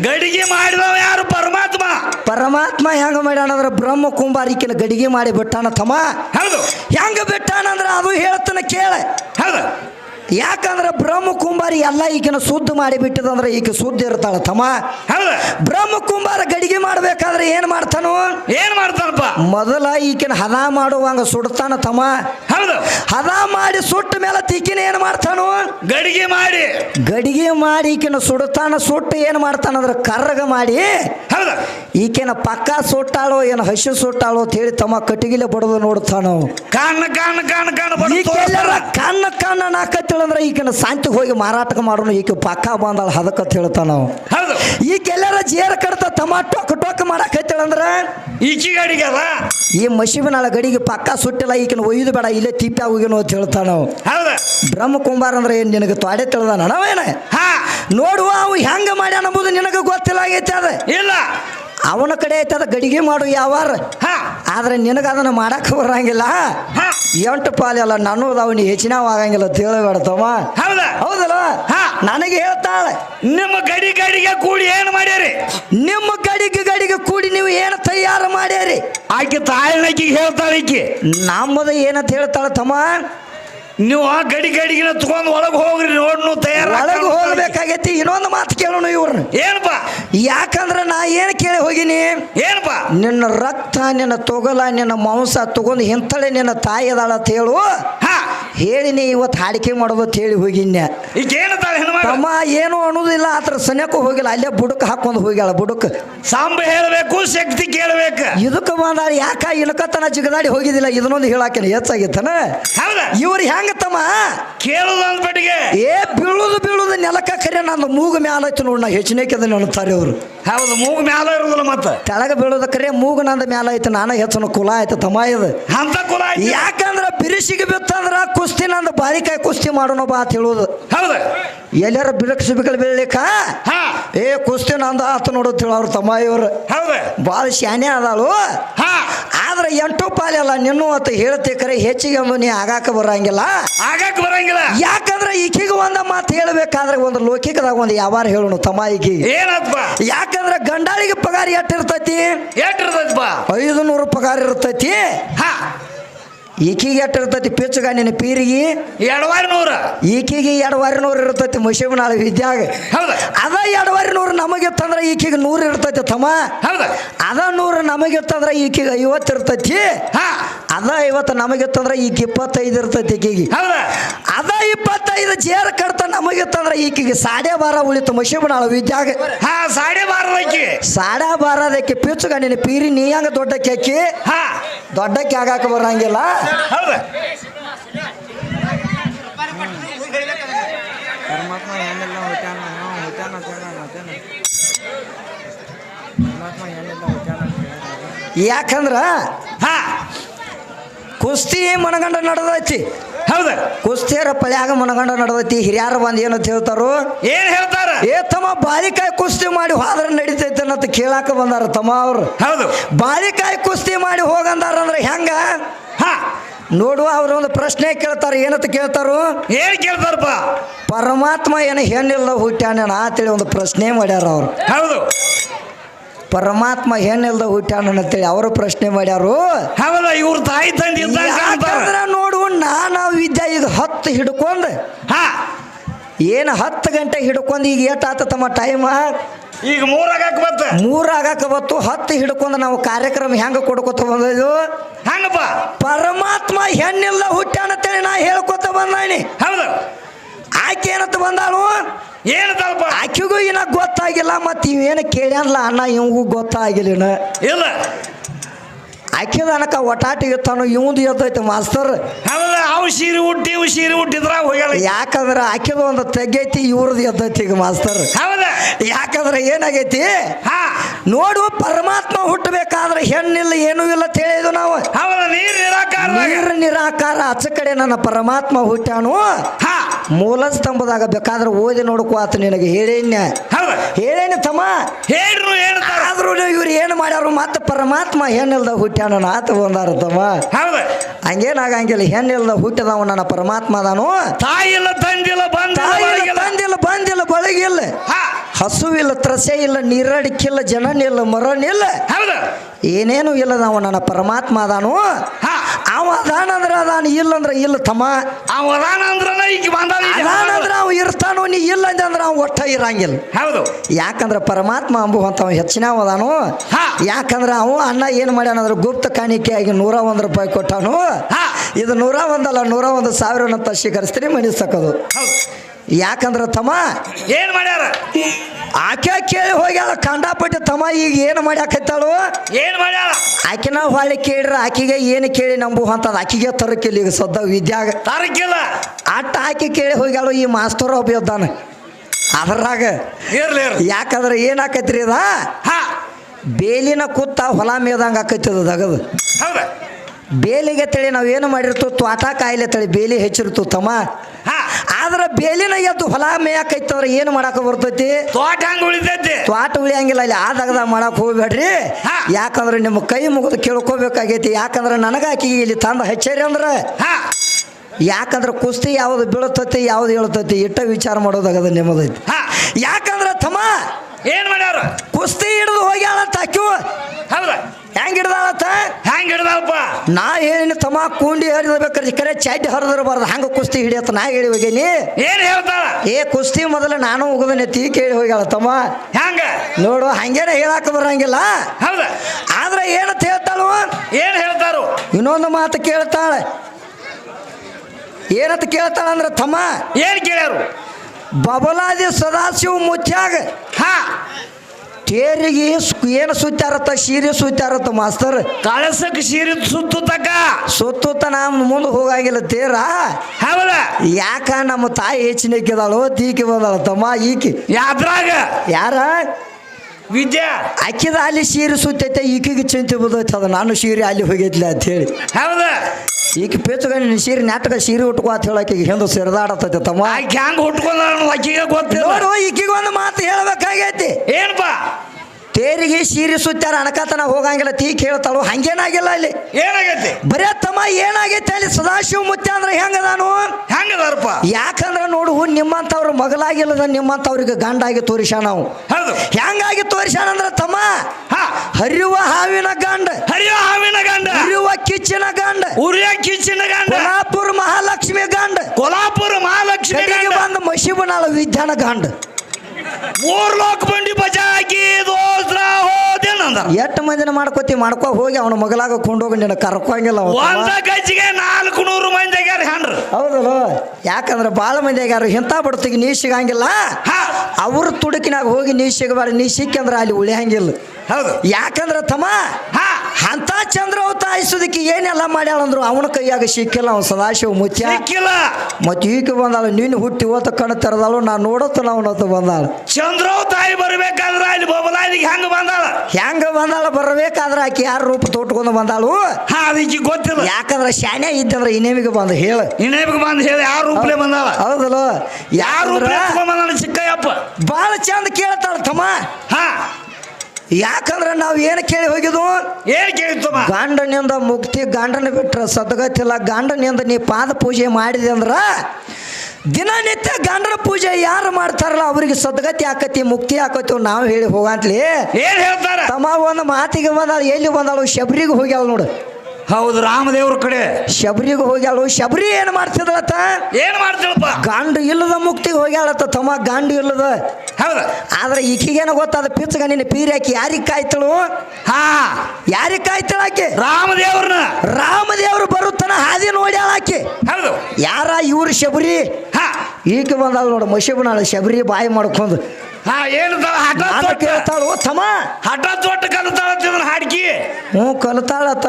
ಗಡಿಗೆ ಮಾಡಿದವ ಯಾರು? ಪರಮಾತ್ಮ. ಪರಮಾತ್ಮ ಹೆಂಗ ಮಾಡ್ಯಾನಂದ್ರ ಬ್ರಹ್ಮ ಕುಂಬಾರಿಕಿನ ಗಡಿಗೆ ಮಾಡಿ ಬಿಟ್ಟಾನ ತಮ್ಮ. ಹೌದು. ಹೆಂಗ ಬಿಟ್ಟಾನಂದ್ರೆ ಅದು ಹೇಳ್ತಾನ ಕೇಳ. ಹೌದು. ಯಾಕಂದ್ರೆ ಬ್ರಹ್ಮ ಕುಂಬಾರಿ ಎಲ್ಲ ಈಗಿನ ಶುದ್ಧ ಮಾಡಿ ಬಿಟ್ಟದಂದ್ರೆ ಈಗ ಶುದ್ಧ ಇರ್ತಾಳ ತಮ್ಮ. ಬ್ರಹ್ಮ ಕುಂಬಾರ ಗಡಿಗೆ ಮಾಡ್ಬೇಕಾದ್ರೆ ಏನ್ ಮಾಡ್ತಾನು? ಏನ್ ಮಾಡ್ತಾನಪ್ಪ? ಮೊದಲ ಈಕಿನ ಹದ ಮಾಡುವಂಗ ಸುಡ್ತಾನ ತಮ್ಮ. ಹೌದು. ಹದ ಮಾಡಿ ಸುಟ್ಟ ಮೇಲೆ ತಿಕ್ಕಿನ ಏನ್ ಮಾಡ್ತಾನು? ಗಡಿಗೆ ಮಾಡಿ. ಗಡಿಗೆ ಮಾಡಿ ಈಕಿನ ಸುಡ್ತಾನ ಸುಟ್ಟು ಏನ್ ಮಾಡ್ತಾನಂದ್ರ ಕರ್ರಗ ಮಾಡಿ. ಹೌದು. ಈಕಿನ ಪಕ್ಕ ಸುಟ್ಟಾಳೋ ಏನು ಹಸಿ ಸುಟ್ಟಾಳೋ ಅಂತ ಹೇಳಿ ತಮ್ಮ ಕಟ್ಟಿಗಿಲೆ ಬಡದು ನೋಡ್ತಾನ. ಕಣ್ಣ ಕಣ್ಣ ಕಣ್ಣ ಕಣ್ಣ ಕಣ್ಣು ಕಣ್ಣ ಕಣ್ಣ ನಾಕತ್ತೇಳಂದ್ರ ಈಕನ ಸಾಂತಿಗೆ ಹೋಗಿ ಮಾರಾಟಕ್ಕೆ ಮಾಡೋಣ ಈಕೆ ಪಕ್ಕ ಬಂದಾಳ ಹದಕತ್ ಹೇಳ್ತಾ ನಾವು. ಈಕೆಲ್ಲರ ಜೇರ ಕಡ್ತ ತಮ್ಮ ಟೊಕ್ ಟೊಕ್ ಮಾಡಕತ್ತೇಳಂದ್ರ ಈಚಿ ಗಡಿಗೆ ಅದ ಈ ಮಶಿಬನಾಳ ಗಡಿಗೆ ಪಕ್ಕ ಸುಟ್ಟಿಲ್ಲ ಈಕಿನ ಒಯ್ದು ಬೇಡ ಇಲ್ಲೇ ತಿಪ್ಪಿ ಹೋಗಿನೋ ಅಂತ ಹೇಳ್ತಾ ನಾವು. ಹೌದು. ಬ್ರಹ್ಮ ಕುಂಬಾರ ಅಂದ್ರೆ ಏನು ನಿನಗೆ ತೊಡೆ ತಿಳಿದ ನಾವೇನ? ಹಾ. ನೋಡುವ ಅವು ಹೆಂಗ ಮಾಡ್ಯಾನ ಎಂಬುದು ನಿನಗೆ ಗೊತ್ತಿಲ್ಲ ಆಗೈತೆ ಅದ. ಇಲ್ಲ. ಅವನ ಕಡೆ ಐತೆ ಅದ ಗಡಿಗೆ ಮಾಡು ಯಾವಾರ. ಹಾ. ಆದ್ರೆ ನಿನಗೆ ಅದನ್ನ ಮಾಡಕ್ಕೆ ಬರಂಗಿಲ್ಲ. ಹಾ. ಎಂಟು ಪಾಲೆಲ್ಲ ನನ್ನೋದಾವ ನೀ ಹೆಚ್ಚಿನವ್ ಆಗಂಗಿಲ್ಲ ತಿಳಬೇಡ ತಮ್ಮ ಹೌದ? ಹೌದಲ್ಲ? ಹಾ. ನನಗೆ ಹೇಳ್ತಾಳೆ. ನಿಮ್ಮ ಗಡಿ ಗಡಿಗೆ ಕೂಡಿ ಏನು ಮಾಡ್ಯಾರಿ? ನಿಮ್ಮ ಗಡಿಗೆ ಗಡಿಗೆ ಕೂಡಿ ನೀವು ಏನು ತಯಾರು ಮಾಡ್ಯಾರಿ? ಆಕೆ ತಾಯಿನಕ್ಕಿಗೆ ಹೇಳ್ತಾಳೆ ಈಕಿ. ನಮ್ಮದು ಏನಂತ ಹೇಳ್ತಾಳೆ ತಮ್ಮ? ನೀವು ಆ ಗಡಿ ಗಡಿಗಿನ ತಗೊಂಡ್ ಒಳಗೆ ಹೋಗ್ರಿ ನೋಡ್ನು ತಯಾರ ಒಳಗೆ ಹೋಗ್ಬೇಕಾಗೈತಿ ಇನ್ನೊಂದು ಮಾತು ಕೇಳೋಣ ಇವ್ರನ್ನ ಏನಪ್ಪ ಯಾಕಂದ್ರೆ ನಾ ಏನು ಕೇಳಿ ಹೋಗಿನಿ? ಏನಪ್ಪ ನಿನ್ನ ರಕ್ತ ನಿನ್ನ ತೊಗಲ ನಿನ್ನ ಮಾಂಸ ತಗೊಂಡು ಹಿಂತಳೆ ನಿನ್ನ ತಾಯಿ ಅದಾಳ ಅಂತ ಹೇಳು. ಹಾ. ಹೇಳಿನಿ ಇವತ್ತು ಹಾಡಿಕೆ ಮಾಡೋದು ಹೇಳಿ ಹೋಗಿನ್ಯ. ಈಗ ಹೆಣ್ಮಗ? ತಮ್ಮ ಏನು ಅನ್ನೋದಿಲ್ಲ ಆತರ ಸನ್ಯಕ್ಕೂ ಹೋಗಿಲ್ಲ ಅಲ್ಲೇ ಬುಡಕ್ ಹಾಕೊಂಡು ಹೋಗ್ಯಾಳ ಬುಡಕ್ ಸಾಂಬ ಹೇಳಬೇಕು ಶಕ್ತಿ ಕೇಳಬೇಕು. ಇದಕ್ಕೆ ಬಂದಾಳ ಯಾಕ ಇನ್ಕತನ ಜಿಗದಾಡಿ ಹೋಗಿದ್ದಿಲ್ಲ? ಇದನ್ನೊಂದು ಹೇಳಾಕಿನ ಹೆಚ್ಚಾಗಿತ್ತನ? ಹೌದ? ಇವ್ರು ಹೆಂಗ ತಮ್ಮ? ಕೇಳುದು ಅಂದ್ಬಿಟ್ಟಿಗೆ. ಏ ಬೀಳುದು ಬೀಳುದು ನೆಲಕ ಕರೆ ನಂದು ಮೂಗು ಐತಿ ನೋಡಿ ನಾ ಹೆಚ್ಚಿನಕ್ಕೆ ಅಂತಾರೆ ಅವರು ಹೌದು ಮೂಗು ಮ್ಯಾಲ ಇರುದಿಲ್ಲ ಮತ್ತ. ತೆಳಗ ಬೀಳೋದ ಕರೆ ಮೂಗು ನಂದ ಮ್ಯಾಲ ಐತೆ ನಾನು ಹೆಚ್ಚನ ಕುಲ ಆಯ್ತು ತಮ್ಮ ಇದು. ಅಂತ ಕುಲ ಯಾಕಂದ್ರೆ ಯಾಕಂದ್ರ ಬಿರುಸಿಗೆ ಬಿತ್ತಂದ್ರ ಕುಸ್ತಿ ನಂದು ಬಾರಿಕಾಯಿ ಕುಸ್ತಿ ಮಾಡೋಣ ಬಾ ಅಂತ ಹೇಳೋದು ಹೌದು? ಎಲ್ಲಾರ ಬಿಳಕ್ಸಿ ಬಿಕಲ್ ಬೀಳ್ಲಿಕ್ಕ? ಹಾ. ಏ ಕುಸ್ತಿ ನಂದು ಆತ ನೋಡುತ್ತ ಅವ್ರ ತಮ್ಮ ಇವ್ರು. ಹೌದು? ಭಾಳ ಶಾನೆ ಅದಾಳು. ಹಾ. ಆದ್ರೆ ಎಂಟು ಪಾಲೆಲ್ಲ ನಿನ್ನೂ ಅಂತ ಹೇಳ್ತಿ ಕರೆ ಹೆಚ್ಚಿಗೆ ನೀ ಆಗಾಕ ಬರಂಗಿಲ್ಲ. ಆಗಾಕ ಬರಂಗಿಲ್ಲ. ಯಾಕಂದ್ರೆ ಈಕಿಗೆ ಒಂದ ಮಾತು ಹೇಳ್ಬೇಕಾದ್ರೆ ಒಂದು ಲೌಕಿಕದಾಗ ಒಂದು ಯಾವಾರ ಹೇಳೋಣ ತಮ್ಮ ಈಕಿಗೆ ಏನಪ್ಪ ಯಾಕಂದ್ರೆ ಗಂಡಾಳಿಗೆ ಪಗಾರ ಎಷ್ಟಿರ್ತೈತಿ ಎಷ್ಟಿರ್ತೈತಿ ಐದು ನೂರು ಪಗಾರ ಇರ್ತೈತಿ. ಹಾ. ಈಕಿಗೆ ಎಷ್ಟಿರ್ತೈತಿ ಪಿಚ್ಚುಗ ನಿನ್ನ ಪೀರಿಗೆ? ಎಡವಾರಿ ನೂರ ಈಕಿಗೆ ಎಡವಾರಿ ನೂರು ಇರ್ತೈತಿ ಮುಷಿಬನಾಳ ವಿದ್ಯಾಗ. ಹೌದ. ಅದ ನೂರು ನಮಗಿತ್ತಂದ್ರೆ ಈಕಿಗೆ ನೂರು ಇರ್ತೈತಿ ತಮ್ಮ. ಹೌದ. ಅದ ನೂರು ನಮಗಿತ್ತಂದ್ರೆ ಈಕಿಗೆ ಐವತ್ತು ಇರ್ತೈತಿ. ಹಾ. ಅದ ಐವತ್ತು ನಮಗಿತ್ತಂದ್ರೆ ಈಗ ಇಪ್ಪತ್ತೈದು ಇರ್ತೈತಿ ಈಕಿಗೆ. ಹೌದ. ಅದ ಇಪ್ಪತ್ತೈದು ಜೇರ್ ಕಡ್ತ ನಮಗಿತ್ತಂದ್ರೆ ಈಕಿಗೆ ಸಾಡೆ ಬಾರ ಉಳಿತು ಮುಷಿಬನಾಳ ವಿದ್ಯಾಗ. ಹಾ ಸಾಡೆ ಬಾರದಕ್ಕೆ ಸಾಡೆ ಬಾರದಕ್ಕೆ ಪಿಚ್ಚುಗ ನಿನ್ನ ಪೀರಿ ನೀ ಹಂಗ ದೊಡ್ಡಕ್ಕೆ ಅಕ್ಕಿ ಹಾ. ದೊಡ್ಡಕ್ಕೆ ಆಗಾಕ ಬರಂಗಿಲ್ಲ. ಹೌದ? ಪರಮಾತ್ಮ ಏನೆಲ್ಲ ಪರಮಾತ್ಮ ಏನೆಲ್ಲ ಯಾಕಂದ್ರ? ಹಾ. ಕುಸ್ತಿ ಮನಗಂಡ ನಡೆದೈತಿ. ಹೌದ. ಕುಸ್ತಿಯರ ಪಲ್ಯಾಗ ಮನಗಂಡ ನಡೆದೈತಿ. ಹಿರಿಯರ ಬಂದು ಏನಂತ ಹೇಳ್ತಾರು? ಏನ್ ಹೇಳ್ತಾರ? ಏ ತಮ್ಮ ಬಾಲಿಕಾಯಿ ಕುಸ್ತಿ ಮಾಡಿ ಹೋದ್ರೆ ನಡೀತೈತೆ ಅಂತ ಕೇಳಾಕ ಬಂದಾರ ತಮ್ಮ ಅವ್ರು. ಹೌದು. ಬಾಲಿಕಾಯಿ ಕುಸ್ತಿ ಮಾಡಿ ಹೋಗಂದಾರ ಅಂದ್ರೆ ಹೆಂಗ? ನೋಡುವ ಅವ್ರು ಒಂದು ಪ್ರಶ್ನೆ ಕೇಳ್ತಾರೆ ಏನಂತ ಕೇಳ್ತಾರು? ಏನ್ ಕೇಳ್ತಾರಪ್ಪ? ಪರಮಾತ್ಮ ಏನು ಹೆಣ್ಣಿಲ್ಲ ಹುಟ್ಟ್ಯಾನ ಅಂತೇಳಿ ಒಂದು ಪ್ರಶ್ನೆ ಮಾಡ್ಯಾರ ಅವ್ರು. ಹೌದು. ಪರಮಾತ್ಮ ಹೆಣ್ಣಿಲ್ದ ಹುಟ್ಟ್ಯಾನ ಅಂತೇಳಿ ಅವರು ಪ್ರಶ್ನೆ ಮಾಡ್ಯಾರು. ಹೌದಾ ಇವ್ರ ತಾಯಿ ತಂದೆ ಇದ್ದಾಗ ಅಂತಾರ ನೋಡು ನಾನು ವಿದ್ಯೆ ಇದು ಹತ್ತು ಹಿಡ್ಕೊಂಡು ಹಾ. ಏನು ಹತ್ತು ಗಂಟೆ ಹಿಡ್ಕೊಂಡು ಈಗ ಏಟಾತ ತಮ್ಮ ಟೈಮ್ ಈಗ ಮೂರಾಗಕ್ಕೆ ಬತ್ತ ಮೂರಾಗಕ್ಕೆ ಆಗಾಕ ಬತ್ತು ಹತ್ತು ಹಿಡ್ಕೊಂಡು ನಾವು ಕಾರ್ಯಕ್ರಮ ಹೆಂಗ ಕೊಡ್ಕೊತ ಬಂದಿದು ಹಂಗಪ್ಪ. ಪರಮಾತ್ಮ ಹೆಣ್ಣಿಲ್ಲ ಹುಟ್ಟ್ಯಾನ ಅಂತೇಳಿ ನಾ ಹೇಳ್ಕೊತ ಬಂದಿ ಹೌದು. ಆಕೆ ಏನಂತ ಬಂದಾಳು? ಏನಂತಾರಪ್ಪ ಆಕೆಗೂ ಇನ್ನ ಗೊತ್ತಾಗಿಲ್ಲ ಮತ್ತು ಇವೇನು ಕೇಳ್ಯಾನಲ್ಲ ಅಣ್ಣ ಇವಗೂ ಗೊತ್ತಾಗಿಲ್ಲ. ಇಲ್ಲ. ಆಕೆದ ಅನಕ ಒಟಾಟಿ ಇರ್ತಾನು ಇವಂದು ಎದ್ದೈತೆ ಮಾಸ್ತರ್. ಹೌದ ಅವು ಸೀರೆ ಹುಟ್ಟಿ ಇವು ಸೀರೆ ಹುಟ್ಟಿದ್ರ ಹೋಗ್ಯಾಳ. ಯಾಕಂದ್ರೆ ಆಕೆದು ಒಂದು ತೆಗೈತಿ ಇವ್ರದ್ದು ಎದ್ದೈತಿ ಈಗ ಮಾಸ್ತರ್. ಹೌದ. ಯಾಕಂದ್ರೆ ಏನಾಗೈತಿ? ಹಾ. ನೋಡು ಪರಮಾತ್ಮ ಹುಟ್ಟಬೇಕಾದ್ರೆ ಹೆಣ್ಣಿಲ್ಲ ಏನೂ ಇಲ್ಲ ಹೇಳಿದ್ವು ನಾವು. ಹೌದ ನೀರು ನಿರಾಕಾರ ನೀರು ನಿರಾಕಾರ ಅಚ್ಚ ಕಡೆ ನನ್ನ ಪರಮಾತ್ಮ ಹುಟ್ಟಾನು ಹಾ. ಮೂಲ ಸ್ತಂಭದಾಗ ಬೇಕಾದ್ರೆ ಓದಿ ನೋಡಕು ಆತ ನಿನಗೆ ಹೇಳೇನ. ಹೇಳೇನ ತಮ್ಮ? ಹೇಳ್ರು ಏನಂತಾರ ಆದ್ರೂ ಇವ್ರು ಏನು ಮಾಡ್ಯಾರು? ಮತ್ತೆ ಪರಮಾತ್ಮ ಹೆಣ್ಣಿಲ್ದ ಹುಟ್ಟ್ಯಾನ. ಆತ ಬಂದಾರ ತಮ್ಮ ಹೌದು. ಹಂಗೇನಾಗಂಗಿಲ್ಲ ಹೆಣ್ಣಿಲ್ದ ಹುಟ್ಟಿದವ ನನ್ನ ಪರಮಾತ್ಮ ಅದಾನು ತಾಯಿ ಇಲ್ಲ ತಂದಿಲ್ಲ ಬಂದ ತಾಯಿಲ್ಲ ತಂದಿಲ್ಲ ಬಂದಿಲ್ಲ ಬಳಗಿಲ್ಲ. ಹಸುವಿಲ್ಲ ತ್ರಸೆ ಇಲ್ಲ ನೀರಡಿಕಿಲ್ಲ ಜನನಿಲ್ಲ ಮರನಿಲ್ಲ. ಹೌದ. ಏನೇನು ಇಲ್ಲ ನಾವು ನನ್ನ ಪರಮಾತ್ಮ ಅದಾನು. ಅವ ಅವ ಅದಾನಂದ್ರ ಅದಾನ ಇಲ್ಲ ಅಂದ್ರೆ ಇಲ್ಲ ತಮ್ಮ. ಅವ ಅದಾನ ಅಂದ್ರೆ ಈಗ ಅದಾನಂದ್ರ ಅವ ಇರ್ತಾನು ನೀ ಇಲ್ಲ ಅಂದ್ರೆ ಅವ ಒಟ್ಟ ಇರಂಗಿಲ್ಲ. ಹೌದು. ಯಾಕಂದ್ರೆ ಪರಮಾತ್ಮ ಅಂಬುವಂಥವ್ ಹೆಚ್ಚಿನವ ಅದಾನು. ಯಾಕಂದ್ರೆ ಅವ ಅಣ್ಣ ಏನು ಮಾಡ್ಯಾನ ಅಂದ್ರೆ ಗುಪ್ತ ಕಾಣಿಕೆಯಾಗಿ ನೂರ ಒಂದು ರೂಪಾಯಿ ಕೊಟ್ಟಾನು. ಇದು ನೂರ ಒಂದಲ್ಲ ನೂರ ಒಂದು ಸಾವಿರ ಅಂತ ಸ್ವೀಕರಿಸ್ತೀನಿ ಹೌದು. ಯಾಕಂದ್ರೆ ತಮ್ಮ ಏನ್ ಮಾಡ್ಯಾರ? ಆಕೆ ಕೇಳಿ ಹೋಗ್ಯಾಳ ಕಂಡಾಪಟ್ಟಿ ತಮ್ಮ ಈಗ ಏನು ಮಾಡ್ಯಾಕೈತಾಳು ಏನ್ ಮಾಡ್ಯಾರ ಆಕಿನ ಹೊಳ್ಳಿ ಕೇಳ್ರ ಆಕಿಗೆ ಏನು ಕೇಳಿ ನಂಬುವಂಥದ್ದು ಆಕಿಗೆ ತರಕಿಲ್ಲ ಈಗ ಸದ್ದ ವಿದ್ಯಾಗ. ತರಕಿಲ್ಲ. ಅಟ್ಟ ಆಕೆ ಕೇಳಿ ಹೋಗ್ಯಾಳು ಈ ಮಾಸ್ತರ್ ಒಬ್ಬ ಇದ್ದಾನ. ಅದ್ರಾಗ ಯಾಕಂದ್ರೆ ಏನಾಕೈತ್ರಿ ಹಾ. ಬೇಲಿನ ಕುತ್ತ ಹೊಲ ಮೇದಂಗೆ ಆಕೈತದ ದಗದು. ಹೌದ. ಬೇಲಿಗೆ ತಳಿ ನಾವು ಏನು ಮಾಡಿರ್ತೋ ತ್ವಾಟ ಕಾಯಿಲೆ ತಳಿ ಬೇಲಿ ಹೆಚ್ಚಿರ್ತು ತಮ್ಮ. ಹಾ. ಆದ್ರೆ ಬೇಲಿನ ಎದ್ದು ಹೊಲ ಮೇಯಾಕೈತಂದ್ರೆ ಏನು ಮಾಡಾಕ ಬರ್ತೈತಿ? ತೋಟ ಹಂಗ ಉಳಿತೈತಿ. ತ್ವಾಟ ಉಳಿಯಂಗಿಲ್ಲ ಅಲ್ಲಿ ಆದಾಗದ ಮಾಡಕ್ ಹೋಗ್ಬೇಡ್ರಿ. ಯಾಕಂದ್ರೆ ನಿಮ್ಮ ಕೈ ಮುಗಿದು ಕೇಳ್ಕೋಬೇಕಾಗೈತಿ. ಯಾಕಂದ್ರೆ ನನಗಾಕಿ ಇಲ್ಲಿ ತಂದ ಹೆಚ್ಚರಿ ಅಂದ್ರೆ. ಹಾ. ಯಾಕಂದ್ರೆ ಕುಸ್ತಿ ಯಾವ್ದು ಬೀಳತೈತಿ ಯಾವ್ದು ಹೇಳ್ತೈತಿ ಇಟ್ಟ ವಿಚಾರ ಮಾಡೋದಾಗದ ನಿಮ್ಮದೈತಿ. ಹಾ. ಯಾಕಂದ್ರೆ ತಮ್ಮ ಏನ್ ಮಾಡ್ಯಾರ ಕುಸ್ತಿ ಹಿಡಿದು ಹೋಗ್ಯಾಳಂತ ಆಕ್ಯು ಹೌದ. ಹೆಂಗ್ ಹಿಡ್ದಾಳತ್ತ ಹೆಂಗ್ ಹಿಡ್ದಾಳಪ್ಪ? ನಾ ಹೇಳಿನ ತಮ್ಮ ಕುಂಡಿ ಹರಿದಬೇಕಾದ್ರೆ ಕರೆ ಚಡ್ಡಿ ಹರಿದಿರಬಾರ್ದು ಹಂಗ ಕುಸ್ತಿ ಹಿಡಿಯತ್ತ ನಾ ಹೇಳಿ ಹೋಗೇನಿ. ಏನ್ ಹೇಳ್ತಾಳ? ಏ ಕುಸ್ತಿ ಮೊದಲು ನಾನು ಉಗದನೆ ತೀ ಕೇಳಿ ಹೋಗ್ಯಾಳ ತಮ್ಮ. ಹೆಂಗ? ನೋಡು ಹಂಗೇನ ಹೇಳಾಕ ಬರಂಗಿಲ್ಲ. ಹೌದ. ಆದ್ರೆ ಏನಂತ ಹೇಳ್ತಾಳು? ಏನ್ ಹೇಳ್ತಾರು? ಇನ್ನೊಂದು ಮಾತು ಕೇಳ್ತಾಳೆ. ಏನಂತ ಕೇಳ್ತಾನಂದ್ರೆ ತಮ್ಮ ಏನು ಕೇಳ್ಯಾರು? ಬಬಲಾದಿ ಸದಾಶಿವ ಮುಚ್ಚಾಗ ಹಾ. ತೇರಿಗೆ ಏನು ಸುತ್ತಾರತ್ತ ಸೀರೆ ಸುತ್ತಾರತ್ತ ಮಾಸ್ತರ್? ಕಳಸಕ್ಕೆ ಸೀರೆ ಸುತ್ತು ತಕ್ಕ ಸುತ್ತುತ್ತ ನಮ್ಮ ಮುಂದೆ ಹೋಗಾಗಿಲ್ಲ ತೇರ. ಹೌದ? ಯಾಕ ನಮ್ಮ ತಾಯಿ ಹೆಚ್ಚಿನಕ್ಕಿದಾಳು ತೀಕಿ ಬಂದಾಳ ತಮ್ಮ ಈಕಿ. ಯಾದ್ರಾಗ? ಯಾರ? ವಿದ್ಯಾ. ಅಕ್ಕಿದ ಅಲ್ಲಿ ಸೀರೆ ಸುತ್ತೈತೆ ಈಕಿಗೆ ಚಿಂತೆ ಬದೈತೆ ಅದು ನಾನು ಸೀರೆ ಅಲ್ಲಿ ಹೋಗೈತ್ಲೆ ಅಂತ ಹೇಳಿ. ಹೌದ? ಈಕಿ ಪೇಚಗ ನಿನ್ನ ಸೀರೆ ನಾಟಕ ಸೀರೆ ಉಟ್ಕೋ ಅಂತ ಹೇಳಕ್ಕೆ ಹಿಂದೆ ಸೇರಿದಾಡತೈತೆ ತಮ್ಮ. ಆಕೆ ಹೆಂಗ್ ಹುಟ್ಕೊಂಡ ಅಕ್ಕಿಗೆ ಗೊತ್ತಿಲ್ಲ. ನೋಡು ಈಕಿಗೆ ಒಂದು ಮಾತು ಹೇಳಬೇಕಾಗೈತಿ. ಏನಪ್ಪ ತೇರಿಗೆ ಸೀರೆ ಸುತ್ತಾರ ಅಣಕತನ ಹೋಗಂಗಿಲ್ಲ ತೀ ಹೇಳ್ತಾಳು ಹಂಗೇನಾಗಿಲ್ಲ ಅಲ್ಲಿ. ಏನಾಗೈತಿ? ಬರೇ ತಮ್ಮ ಏನಾಗೈತಿ ಅಲ್ಲಿ? ಸದಾಶಿವ ಮುತ್ಯ ಅಂದ್ರೆ ಹೆಂಗದಾನು? ಹೆಂಗದಾರಪ್ಪ? ಯಾಕಂದ್ರೆ ನೋಡು ನಿಮ್ಮಂತವ್ರ ಮಗಲಾಗಿಲ್ಲದ ನಿಮ್ಮಂಥವ್ರಿಗೆ ಗಂಡಾಗಿ ತೋರಿಸ್ಯಾನ ನಾವು ಹೌದು. ಹೆಂಗಾಗಿ ತೋರಿಸ್ಯಾಣ ಅಂದ್ರೆ ತಮ್ಮ? ಹಾ. ಹರಿಯುವ ಹಾವಿನ ಗಂಡ. ಹರಿಯುವ ಹಾವಿನ ಗಂಡ. ಹರಿಯುವ ಕಿಚ್ಚಿನ ಉರಿಯ ಕಿಚ್ಚಿನ ಗಂಡ. ಕೊಲ್ಹಾಪುರ ಮಹಾಲಕ್ಷ್ಮಿ ಗಂಡ. ಕೊಲಾಪುರ ಮಹಾಲಕ್ಷ್ಮಿ ಗಂಡ. ಬಂದ ಮಶಿಬನಾಳ ವಿಜ್ಞಾನ ಗಂಡ. ಮೂರ್ ಲೋಕ ಬಂಡಿ ಬಜಾಕಿ ದೋಸ್ರ ಹೋದೇನಂದ ಎಷ್ಟು ಮಂದಿನ ಮಾಡ್ಕೋತಿ? ಮಾಡ್ಕೋ ಹೋಗಿ ಅವನ ಮಗಲಾಗ ಕೊಂಡೋಗಿ ಕರ್ಕೊಂಗಿಲ್ಲ ಒಂದ ಗಜ್ಜಿಗೆ ನಾಲ್ಕು ನೂರು ಮಂದಿ ಆಗ್ಯಾರ ಹೆಣ್ರು ಹೌದಲ್ಲ? ಯಾಕಂದ್ರೆ ಭಾಳ ಮಂದಿ ಆಗ್ಯಾರ. ಇಂಥ ಬಡ್ತಿಗೆ ನೀ ಸಿಗಂಗಿಲ್ಲ. ಹಾ. ಅವ್ರ ತುಡುಕಿನಾಗ ಹೋಗಿ ನೀ ಸಿಗಬಾರ ನೀ ಸಿಕ್ಕಂದ್ರೆ ಅಲ್ಲಿ ಉಳಿಯಂಗಿಲ್ಲ. ಹೌದು. ಯಾಕಂದ್ರೆ ತಮ್ಮ ಹಾ. ಅಂತ ಚಂದ್ರ ಆಯಿಸೋದಕ್ಕೆ ಏನೆಲ್ಲ ಮಾಡ್ಯಾಳಂದ್ರು ಅವನ ಕೈಯಾಗ ಸಿಕ್ಕಿಲ್ಲ ಅವ್ನು ಸದಾಶಿವ ಮುಚ್ಚಿ ಸಿಕ್ಕಿಲ್ಲ. ಮತ್ತೆ ಈಗ ಬಂದಾಳು ನೀನು ಹುಟ್ಟಿ ಓತ ಕಣ್ಣು ತೆರೆದಾಳು ನಾ ನೋಡತ್ತ ಅವನತ್ತ ಬಂದಾಳು. ಚಂದ್ರವ್ ತಾಯಿ ಬರ್ಬೇಕಾದ್ರ ಅಲ್ಲಿ ಬೊಬಲಾದಿಗೆ ಹೆಂಗ ಬಂದಾಳ? ಹೆಂಗ ಬಂದಾಳ ಬರ್ಬೇಕಾದ್ರೆ ಆಕೆ ಯಾರ ರೂಪ ತೋಟ್ಕೊಂಡು ಬಂದಾಳು? ಹಾ ಅದಕ್ಕೆ ಗೊತ್ತಿಲ್ಲ. ಯಾಕಂದ್ರೆ ಶಾಣೆ ಇದ್ದಂದ್ರೆ ಇನೇಮಿಗೆ ಬಂದು ಹೇಳ. ಇನೇಮಿಗೆ ಬಂದು ಹೇಳಿ ಯಾವ ರೂಪಲೆ ಬಂದಾಳ? ಹೌದಲ್ಲ? ಯಾರು ಬಂದಾಳ ಚಿಕ್ಕಯ್ಯಪ್ಪ? ಭಾಳ ಚಂದ ಕೇಳ್ತಾಳ ತಮ್ಮ. ಹಾ. ಯಾಕಂದ್ರೆ ನಾವು ಏನು ಕೇಳಿ ಹೋಗಿದ್ವು? ಏನ್ ಕೇಳಿದ್ವ ಗಂಡನಿಂದ ಮುಕ್ತಿ ಗಂಡನ ಸದ್ಗತಿ ಸದ್ಗತಿಲ್ಲ. ಗಂಡನಿಂದ ನೀ ಪಾದ ಪೂಜೆ ಮಾಡಿದೆ ಅಂದ್ರೆ ದಿನನಿತ್ಯ ಗಂಡನ ಪೂಜೆ ಯಾರು ಮಾಡ್ತಾರಲ್ಲ ಅವ್ರಿಗೆ ಸದ್ಗತಿ ಆಕತಿ ಮುಕ್ತಿ ಆಕತಿ ನಾವು ಹೇಳಿ ಹೋಗಂತ್ಲಿ. ಏನು ಹೇಳ್ತಾರೆ? ತಮ್ಮ ಒಂದು ಮಾತಿಗೆ ಬಂದಾಳು ಎಲ್ಲಿ ಬಂದಾಳು? ಶಬರಿಗೆ ಹೋಗ್ಯಾಳ ನೋಡು. ಹೌದು ರಾಮದೇವ್ರ ಕಡೆ. ಶಬರಿಗೆ ಹೋಗ್ಯಾಳು ಶಬರಿ ಏನು ಮಾಡ್ತಿದ್ಳತ್ತ ಏನ್ ಮಾಡ್ತಿಳಪ್ಪ ಗಂಡು ಇಲ್ಲದ ಮುಕ್ತಿಗೆ ಹೋಗ್ಯಾಳತ್ತ ತಮ್ಮ ಗಂಡು ಇಲ್ಲದ. ಹೌದು. ಆದ್ರೆ ಈಕಿಗೇನ ಗೊತ್ತಾದ ಪಿಚ್ಚಗ ನಿನ್ನ ಪೀರಿ ಹಾಕಿ ಯಾರಿಗೆ ಕಾಯ್ತಳು? ಹಾ. ಯಾರಿಗೆ ಕಾಯ್ತಳ ಆಕೆ? ರಾಮದೇವ್ರನ್ನ. ರಾಮದೇವ್ರು ಬರುತ್ತನ ಹಾದಿ ನೋಡ್ಯಾಳ ಆಕೆ. ಹೌದು. ಯಾರ ಇವ್ರು ಶಬರಿ? ಹಾ. ಈಕೆ ಬಂದಾಳ ನೋಡು ಮಶಿಬನಾಳ ಶಬರಿ ಬಾಯಿ ಮಾಡ್ಕೊಂಡು ಹಾ ಏನು ಹಠ ನಾನು ಕೇಳ್ತಾಳು "ಓ ತಮ್ಮ. ಹಠ ತೊಟ್ಟ ಕಲಿತಾಳ ಹಾಡ್ಕಿ. ಹ್ಞೂ ಕಲಿತಾಳತ್ತ.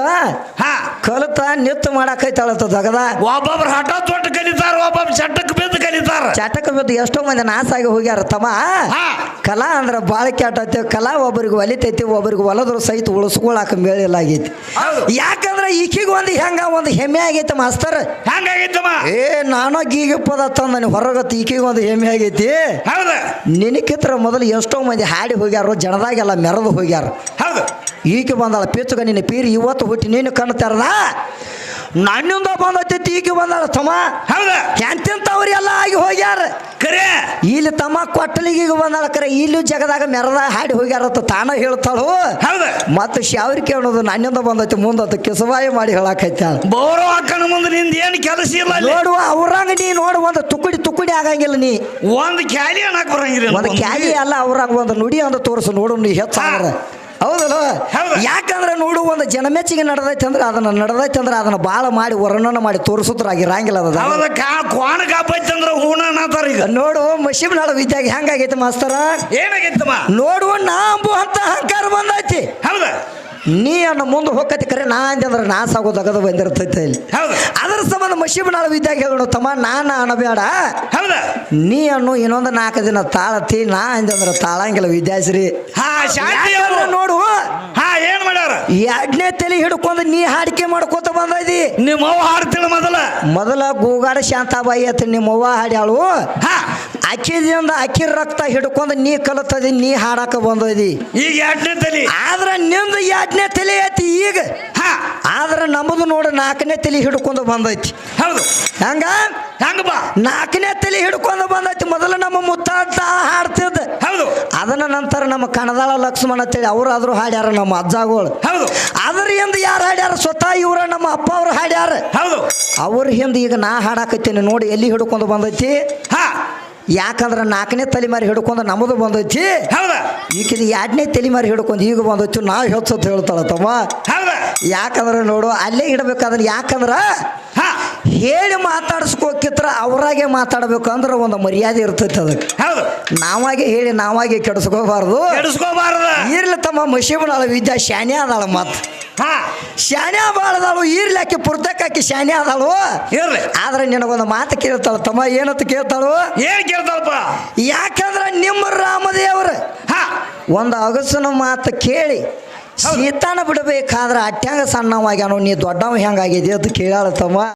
ಹಾ. ಕಲಿತ ನಿತ್ತು ಮಾಡಾಕೈತಾಳತ್ತ ದಗದ. ಒಬ್ಬೊಬ್ರು ಹಠ ತೊಟ್ಟು ಕಲಿತಾರ ಒಬ್ಬೊಬ್ರು ಚಟ್ಟಕ್ಕೆ ಬಿದ್ದು ಕಲಿತಾರ ಚಾಟಕ ಬಿದ್ದು ಎಷ್ಟೋ ಮಂದಿ ನಾಸಾಗಿ ಹೋಗ್ಯಾರ ತಮ್ಮ. ಕಲಾ ಅಂದ್ರೆ ಬಾಳ ಕೆಟ್ಟೈತಿ ಕಲಾ ಒಬ್ಬರಿಗೆ ಒಲಿತೈತಿ ಒಬ್ಬರಿಗೆ ಒಲದ್ರು ಸಹಿತ ಉಳಿಸ್ಕೊಳಕ ಮೇಳಿಲ್ಲ ಆಗೈತಿ. ಯಾಕಂದ್ರೆ ಈಕಿಗೆ ಒಂದು ಹೆಂಗ ಒಂದು ಹೆಮ್ಮೆ ಆಗೈತಿ ಮಾಸ್ತರ್. ಹೆಂಗಾಗೈತಮ್ಮ ಏ ನಾನು ಗೀಗ ಪದ ತಂದ ಹೊರಗತ್ತು ಈಕಿಗೆ ಒಂದು ಹೆಮ್ಮೆ ಆಗೈತಿ. ಹೌದ. ನಿನಕಿತ್ರ ಮೊದಲು ಎಷ್ಟೋ ಮಂದಿ ಹಾಡಿ ಹೋಗ್ಯಾರ ಜನದಾಗೆಲ್ಲ ಮೆರೆದು ಹೋಗ್ಯಾರ. ಹೌದು. ಈಕೆ ಬಂದಾಳ ಪಿಚ್ಚಗ ನಿನ್ನ ಪೀರಿ ಇವತ್ತು ಹುಟ್ಟಿ ನೀನು ಕಣ್ಣು ತೆರೆದ? ನನ್ನಿಂದ ಬಂದೈತಿ ಈಗ ಬಂದಾಳ ತಮ್ಮ. ಹೌದ? ಎಂತೆಂಥವ್ರು ಎಲ್ಲ ಆಗಿ ಹೋಗ್ಯಾರ? ಕರೆ. ಇಲ್ಲಿ ತಮ್ಮ ಕೊಟ್ಟಲಿಗೆ ಬಂದಾಳ ಕರೆ. ಇಲ್ಲಿ ಜಗದಾಗ ಮೆರದ ಹಾಡಿ ಹೋಗ್ಯಾರತ್ತ ತಾನ ಹೇಳ್ತಾಳು. ಹೌದ? ಮತ್ತು ಶಾವ್ರಿಕೆ ಅನ್ನೋದು ನನ್ನಿಂದ ಬಂದೈತಿ ಮುಂದತ್ತು ಕಿಸವಾಯಿ ಮಾಡಿ ಹೇಳಾಕೈತಾಳ. ಬೋರೋ ಅಕ್ಕನ ಮುಂದೆ ನಿಂದ ಏನು ಕೆಲಸ ಇಲ್ಲ ನೋಡುವ ಅವ್ರಂಗ ನೀ ನೋಡು ಒಂದು ತುಕುಡಿ ತುಕುಡಿ ಆಗಂಗಿಲ್ಲ ನೀ. ಒಂದು ಕ್ಯಾಲಿ ಅನ್ನಕ್ ಬರಂಗಿಲ್ಲ ಒಂದು ಕ್ಯಾಲಿ ಅಲ್ಲ ಅವ್ರಾಗ ಒಂದು ನುಡಿ ಅಂತ ತೋರಿಸು ನೋಡು ನೀ ಹೆಚ್ಚಾಗ್ರ ಹೌದಲ್ಲ? ಹೌದು. ಯಾಕಂದ್ರೆ ನೋಡು ಒಂದು ಜನಮೆಚ್ಚಿಗೆ ನಡೆದೈತೆ ಅಂದ್ರೆ ಅದನ್ನ ನಡೆದೈತೆ ಅಂದ್ರೆ ಅದನ್ನ ಭಾಳ ಮಾಡಿ ವರ್ಣನ ಮಾಡಿ ಅದ. ಹೌದ ಕಾ ಕ್ವಾಣ ಕಾಪೈತಿ ಅಂದ್ರೆ ಈಗ. ನೋಡು ಮಶಿಬ್ನಾಳ ವಿದ್ಯಾಗ ಹೆಂಗಾಗೈತೆ ಮಾಸ್ತರ? ಏನಾಗೈತಮ್ಮ? ನೋಡುವ ನಾ ಅಂಬು ಅಂತ ಅಹಂಕಾರ ಬಂದೈತಿ. ಹೌದ. ನೀ ಅನ್ನ ಮುಂದೆ ಹೋಗತಿ ಕರೆ ನಾ ಅಂದೆ ಅಂದ್ರೆ ನಾ ಸಾಗೋ ತಗದ ಬಂದಿರ್ತೈತೆ ಇಲ್ಲಿ. ಅದರ ಸಂಬಂಧ ಮಶೀಬನಾಳ ವಿದ್ಯಾಗ ಹೇಳೋಣ ತಮ್ಮ ನಾನು ಅನ್ನಬೇಡ ನೀ ಅನ್ನು ಇನ್ನೊಂದು ನಾಲ್ಕು ದಿನ ತಾಳತಿ ನಾ ಅಂದೆ ಅಂದ್ರೆ ತಾಳಂಗಿಲ್ಲ ವಿದ್ಯಾಶ್ರೀ. ನೋಡು ಹಾ ಏನ್ ಮಾಡ್ಯಾರ? ಎರಡನೇ ತಲೆ ಹಿಡ್ಕೊಂಡು ನೀ ಹಾಡಿಕೆ ಮಾಡ್ಕೋತ ಬಂದದಿ. ನಿಮ್ಮವ್ವ ಹಾಡ್ತಿಳ ಮೊದಲ. ಮೊದಲ ಗೂಗಾಡ ಶಾಂತಾಬಾಯಿ ಅತ್ತ ನಿಮ್ಮವ್ವ ಹಾಡ್ಯಾಳು. ಹಾ. ಅಕ್ಕಿದಿಂದ ಅಕ್ಕಿ ರಕ್ತ ಹಿಡ್ಕೊಂಡು ನೀ ಕಲತದಿ ನೀ ಹಾಡಕ ಬಂದದಿ. ಈಗ ಎರಡನೇ ತಲಿ. ಆದ್ರ ನಿಂದ ಎರಡನೇ ತಲೆ ಐತಿ ಈಗ. ಹಾ. ಆದ್ರ ನಮ್ಮದು ನೋಡು ನಾಲ್ಕನೇ ತಲೆ ಹಿಡ್ಕೊಂಡು ಬಂದೈತಿ. ಹೌದು. ಹಂಗ? ಹಂಗ ಬಾ. ನಾಲ್ಕನೇ ತಲೆ ಹಿಡ್ಕೊಂಡು ಬಂದೈತಿ. ಮೊದಲು ನಮ್ಮ ಮುತ್ತಾಟ ಹಾಡ್ತಿದ್ದ. ಹೌದು. ಅದನ್ನ ನಂತರ ನಮ್ಮ ಕಣದಾಳ ಲಕ್ಷ್ಮಣ ಅಂತೇಳಿ ಅವ್ರು ಆದ್ರೂ ಹಾಡ್ಯಾರ ನಮ್ಮ ಅಜ್ಜಗಳು. ಹೌದು. ಅದ್ರ ಹಿಂದೆ ಯಾರು ಹಾಡ್ಯಾರ? ಸ್ವತಃ ಇವ್ರ ನಮ್ಮ ಅಪ್ಪ ಅವ್ರು ಹಾಡ್ಯಾರ. ಹೌದು. ಅವ್ರ ಹಿಂದೆ ಈಗ ನಾ ಹಾಡಾಕತ್ತೀನಿ. ನೋಡಿ ಎಲ್ಲಿ ಹಿಡ್ಕೊಂಡು ಬಂದೈತಿ? ಹಾ. ಯಾಕಂದ್ರೆ ನಾಲ್ಕನೇ ತಲೆಮಾರಿ ಹಿಡ್ಕೊಂಡು ನಮ್ಮದು ಬಂದೈತಿ. ಹೌದ. ಈಕಿದ ಎರಡನೇ ತಲೆಮಾರಿ ಹಿಡ್ಕೊಂಡು ಈಗ ಬಂದೈತಿ. ನಾವು ಹೇಳ್ಸೋದು ಹೇಳ್ತಾಳ ತಮ್ಮ. ಯಾಕಂದ್ರೆ ನೋಡು ಅಲ್ಲೇ ಇಡಬೇಕಾದ್ರೆ ಯಾಕಂದ್ರೆ ಹೇಳಿ ಮಾತಾಡಿಸ್ಕೋಕಿತ್ರ ಅವರಾಗೆ ಮಾತಾಡ್ಬೇಕು ಅಂದ್ರೆ ಒಂದು ಮರ್ಯಾದೆ ಇರ್ತೈತೆ ಅದಕ್ಕೆ. ಹೌದು. ನಾವಾಗೆ ಹೇಳಿ ನಾವಾಗೆ ಕೆಡಿಸ್ಕೋಬಾರ್ದು. ಕೆಡಿಸ್ಕೋಬಾರ್ದು. ಇರ್ಲಿ ತಮ್ಮ ಮಶೀಬನಾಳ ವಿದ್ಯಾ ಶಾನೆ ಅದಾಳ ಮತ್. ಹಾ. ಶಾನೆ ಬಾಳದಾಳು ಇರ್ಲಿ ಆಕಿ ಪುರ್ತಕಾಕಿ ಶಾನೆ ಅದಾಳು ಇರ್ಲಿ. ಆದ್ರೆ ನಿನಗೊಂದು ಮಾತು ಕೇಳ್ತಾಳ ತಮ್ಮ ಏನಂತ ಕೇಳ್ತಾಳು? ಏನ್ ಕೇಳ್ತಾಳಪ್ಪ? ಯಾಕಂದ್ರೆ ನಿಮ್ಮ ರಾಮದೇವ್ರ ಹಾ. ಒಂದು ಅಗಸನ ಮಾತು ಕೇಳಿ ಸೀತಾನ ಬಿಡಬೇಕಾದ್ರೆ ಅಟ್ಯಾಂಗ ಸಣ್ಣವಾಗ್ಯಾನು ನೀ ದೊಡ್ಡವ ಹೆಂಗಾಗಿದೆ ಅಂತ ಕೇಳಾಳ ತಮ್ಮ.